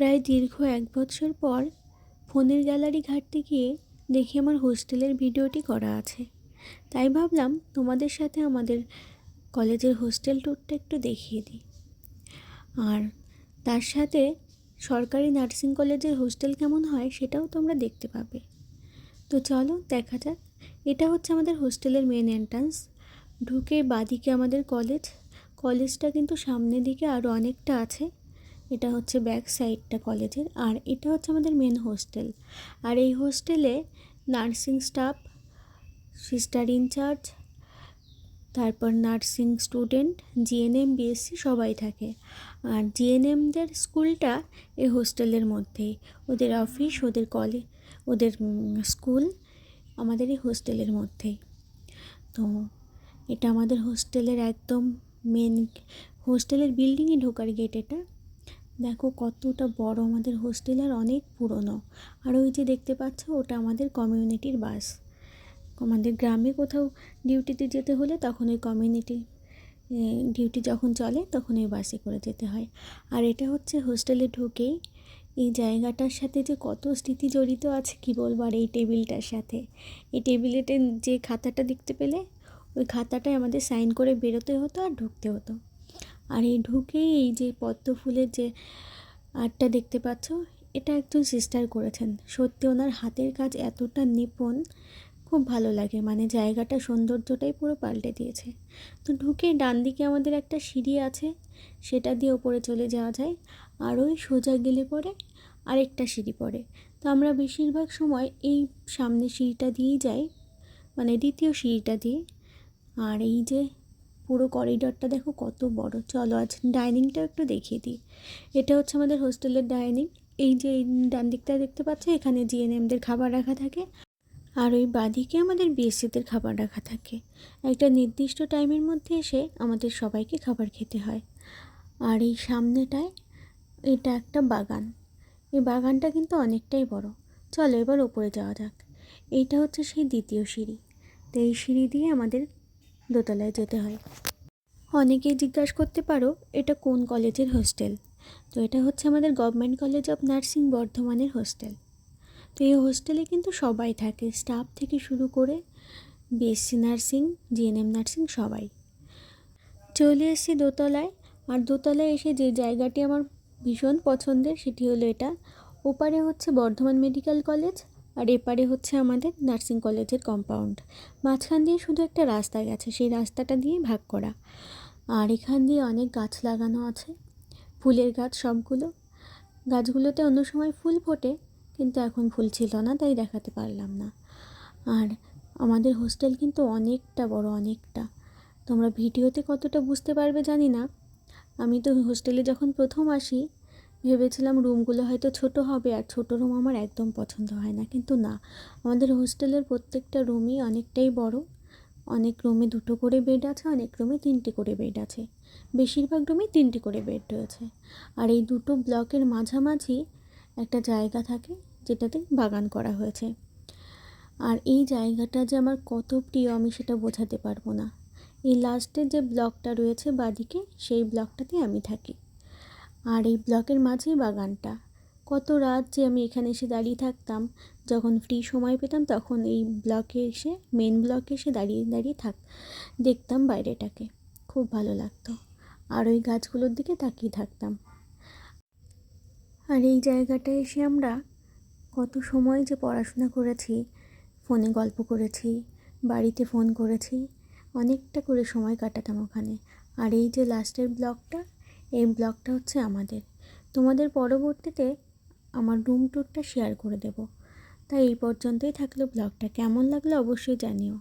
প্রায় দীর্ঘ এক বছর পর ফোনের গ্যালারি ঘাঁটতে গিয়ে দেখি আমার হোস্টেলের ভিডিওটি করা আছে। তাই ভাবলাম তোমাদের সাথে আমাদের কলেজের হোস্টেল ট্যুরটা একটু দেখিয়ে দিই। আর তার সাথে সরকারি নার্সিং কলেজের হোস্টেল কেমন হয় সেটাও তোমরা দেখতে পাবে। তো চলো দেখা যাক। এটা হচ্ছে আমাদের হোস্টেলের মেন এন্ট্রান্স। ঢুকে বাদিকে আমাদের কলেজ। কলেজটা কিন্তু সামনের দিকে আরও অনেকটা আছে। এটা হচ্ছে ব্যাক সাইডটা কলেজের, আর এটা হচ্ছে আমাদের মেন হোস্টেল আর এই হোস্টেলে নার্সিং স্টাফ সিস্টার ইনচার্জ তারপর নার্সিং স্টুডেন্ট জিএনএম বিএসসি সবাই থাকে। আর জিএনএমদের স্কুলটা এই হোস্টেলের মধ্যেই। ওদের অফিস ওদের কলেজ ওদের স্কুল আমাদের এই হোস্টেলের মধ্যেই। তো এটা আমাদের হোস্টেলের একদম মেন হোস্টেলের বিল্ডিংয়ে ঢোকার গেট এটা। দেখো কতটা বড় আমাদের হোস্টেল আর অনেক পুরনো। আর ওই যে দেখতে পাচ্ছ, ওটা আমাদের কমিউনিটির বাস। আমাদের গ্রামে কোথাও ডিউটিতে যেতে হলে তখন ওই কমিউনিটি ডিউটি যখন চলে তখন ওই বাসে করে যেতে হয়। আর এটা হচ্ছে হোস্টেলে ঢুকেই এই জায়গাটার সাথে যে কত স্মৃতি জড়িত আছে কি বলব আর এই টেবিলটার সাথে। এই টেবিলেতে যে খাতাটা দেখতে পেলে, ওই খাতাটায় আমাদের সাইন করে বেরোতে হতো আর ঢুকতে হতো। আর এই ঢুকেই এই যে পদ্ম ফুলের যে আর্টটা দেখতে পাচ্ছ, এটা একজন সিস্টার করেছেন। সত্যি ওনার হাতের কাজ এতটা নিপুণ, খুব ভালো লাগে। মানে জায়গাটা সৌন্দর্যটাই পুরো পাল্টে দিয়েছে। তো ঢুকে ডান দিকে আমাদের একটা সিঁড়ি আছে, সেটা দিয়ে ওপরে চলে যাওয়া যায়। আর ওই সোজা গেলে পরে আরেকটা সিঁড়ি পড়ে। তো আমরা বেশিরভাগ সময় এই সামনে সিঁড়িটা দিয়েই যাই মানে দ্বিতীয় সিঁড়িটা দিয়ে। আর এই যে পুরো করিডরটা দেখো কত বড়। চলো আজ ডাইনিংটাও একটু দেখিয়ে দিই। এটা হচ্ছে আমাদের হোস্টেলের ডাইনিং। এই যে ডান দিকটা দেখতে পাচ্ছ, এখানে জিএনএমদের খাবার রাখা থাকে আর ওই বাদিকে আমাদের বিএসসিদের খাবার রাখা থাকে। একটা নির্দিষ্ট টাইমের মধ্যে এসে আমাদের সবাইকে খাবার খেতে হয়। আর এই সামনেটায় এটা একটা বাগান। এই বাগানটা কিন্তু অনেকটাই বড়। চলো এবার ওপরে যাওয়া যাক। এইটা হচ্ছে সেই দ্বিতীয় সিঁড়ি। তো এই সিঁড়ি দিয়ে আমাদের দোতলায় যেতে হয়। অনেকেই জিজ্ঞাসা করতে পারো, এটা কোন কলেজের হোস্টেল? তো এটা হচ্ছে আমাদের গভর্নমেন্ট কলেজ অফ নার্সিং বর্ধমানের হোস্টেল। তো এই হোস্টেলে কিন্তু সবাই থাকে, স্টাফ থেকে শুরু করে বিএসসি নার্সিং জিএনএম নার্সিং সবাই। চলে এসেছি দোতলায়, আর দোতলায় এসে যে জায়গাটি আমার ভীষণ পছন্দের সেটি হলো এটা। ওপারে হচ্ছে বর্ধমান মেডিকেল কলেজ আর এপারে হচ্ছে আমাদের নার্সিং কলেজের কম্পাউন্ড মাঝখান দিয়ে শুধু একটা রাস্তা গেছে, সেই রাস্তাটা দিয়ে ভাগ করা। আর এখান দিয়ে অনেক গাছ লাগানো আছে, ফুলের গাছ সবগুলো। গাছগুলোতে অন্য সময় ফুল ফোটে, কিন্তু এখন ফুল ছিল না, তাই দেখাতে পারলাম না। আর আমাদের হোস্টেল কিন্তু অনেকটা বড়, অনেকটা। তোমরা ভিডিওতে কতটা বুঝতে পারবে জানি না। আমি তো হোস্টেলে যখন প্রথম আসি ভেবেছিলাম রুমগুলো হয়তো ছোট হবে আর ছোট রুম আমার একদম পছন্দ হয় না। কিন্তু না, আমাদের হোস্টেলের প্রত্যেকটা রুমই অনেকটাই বড়। অনেক রুমে দুটো করে বেড আছে, অনেক রুমে তিনটে করে বেড আছে। বেশিরভাগ রুমে তিনটে করে বেড রয়েছে। আর এই দুটো ব্লকের মাঝামাঝি একটা জায়গা থাকে, যেটাতে বাগান করা হয়েছে। আর এই জায়গাটা যে আমার কত প্রিয়, আমি সেটা বোঝাতে পারব না। এই লাস্টের যে ব্লকটা রয়েছে বাদিকে, সেই ব্লকটাতে আমি থাকি। আর এই ব্লকের মাঝেই বাগানটা। কত রাত যে আমি এখানে এসে দাঁড়িয়ে থাকতাম, যখন ফ্রি সময় পেতাম তখন এই ব্লকে এসে মেন ব্লকে এসে দাঁড়িয়ে দাঁড়িয়ে থাক, দেখতাম বাইরেটাকে। খুব ভালো লাগতো। আর ওই গাছগুলোর দিকে তাকিয়ে থাকতাম। আর এই জায়গাটায় এসে আমরা কত সময় যে পড়াশোনা করেছি, ফোনে গল্প করেছি, বাড়িতে ফোন করেছি, অনেকটা করে সময় কাটাতাম ওখানে। আর এই যে লাস্টের ব্লকটা এই ব্লগটা হচ্ছে আমাদের। তোমাদের পরবর্তীতে আমার রুম ট্যুরটা শেয়ার করে দেব। তাই এই পর্যন্তই থাকল ব্লগটা। কেমন লাগল অবশ্যই জানিও।